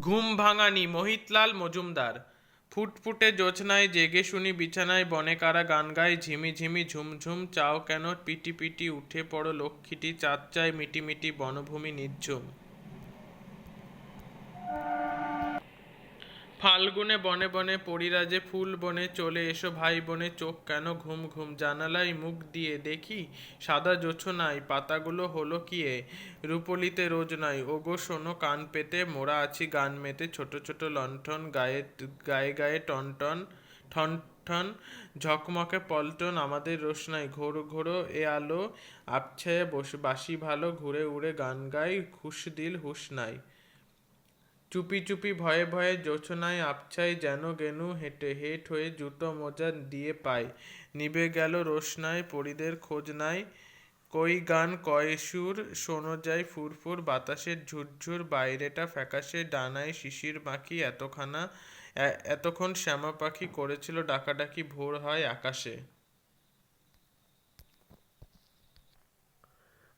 ঘুম ভাঙানি, মহিতলাল মজুমদার। ফুটফুটে জোছনায়, জেগে শুনি বিছানায়, বনে কারা গান গায়, ঝিমি ঝিমি ঝুমঝুম চাও কেন পিটি পিটি উঠে পড়ো লক্ষ্মীটি, চাঁদ চায় মিটিমিটি মিটি, বনভূমি নির্ঝুম। ফাল্গুনে বনে বনে পরিরাজে ফুল বনে চলে এসো ভাই বনে, চোখ কেন ঘুম ঘুম? জানালায় মুখ দিয়ে দেখি সাদা জোছনায় পাতাগুলো হলো কি এ রূপলিতে রোজ নাই, ওগো শোনো কান পেতে মোরা আছি গান মেতে, ছোট ছোট লণ্ঠন গায়ে গায়ে গায়ে টনটন টন, ঠন ঠন, ঝকমকে পল্টন, আমাদের রোশনাই ঘোর ঘোরো এ আলো আবছায়ে বসে বাসি ভালো, ঘুরে উড়ে গান গাই হুশ দিল হুশ নাই। চুপি চুপি ভয়ে ভয়ে জোছনায় আবছাই যেন গেনু হেঁটে হেট হয়ে জুতো মোজা দিয়ে পায়। নিবে গেল রোশনায়, পরিদের খোঁজ নাই। কই গান কয় সুর, শোনো যায় ফুরফুর বাতাসের ঝুরঝুর, বাইরেটা ফ্যাকাশে ডানায় শিশির পাখি এতখানা এতক্ষণ শ্যামা পাখি করেছিল ডাকাডাকি ভোর হয় আকাশে।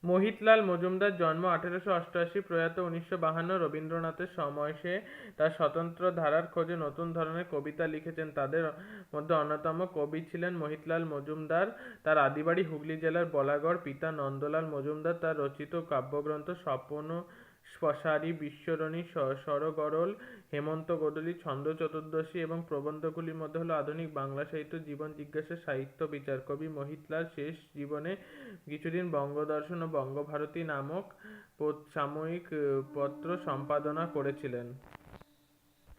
মোহিতলাল মজুমদার জন্ম আঠেরোশো অষ্টআশি, প্রয়াত উনিশশো বাহান্ন, রবীন্দ্রনাথের সময় সে তার স্বতন্ত্র ধারার খোঁজে নতুন ধরনের কবিতা লিখেছেন। তাদের মধ্যে অন্যতম কবি ছিলেন মোহিতলাল মজুমদার। তার আদিবাড়ি হুগলি জেলার বলাগড় পিতা নন্দলাল মজুমদার। তার রচিত কাব্যগ্রন্থ স্বপন স্পসারি, বিশ্বরণী সরগরল, হেমন্ত গোদলী ছন্দ চতুর্দশী এবং প্রবন্ধগুলির মধ্যে হলো আধুনিক বাংলা সাহিত্য, জীবন জিজ্ঞাসা, সাহিত্য বিচার কবি, মোহিতলাল, শেষ জীবনে কিছুদিন বঙ্গদর্শন ও বঙ্গভারতী নামক সাময়িক পত্র সম্পাদনা করেছিলেন।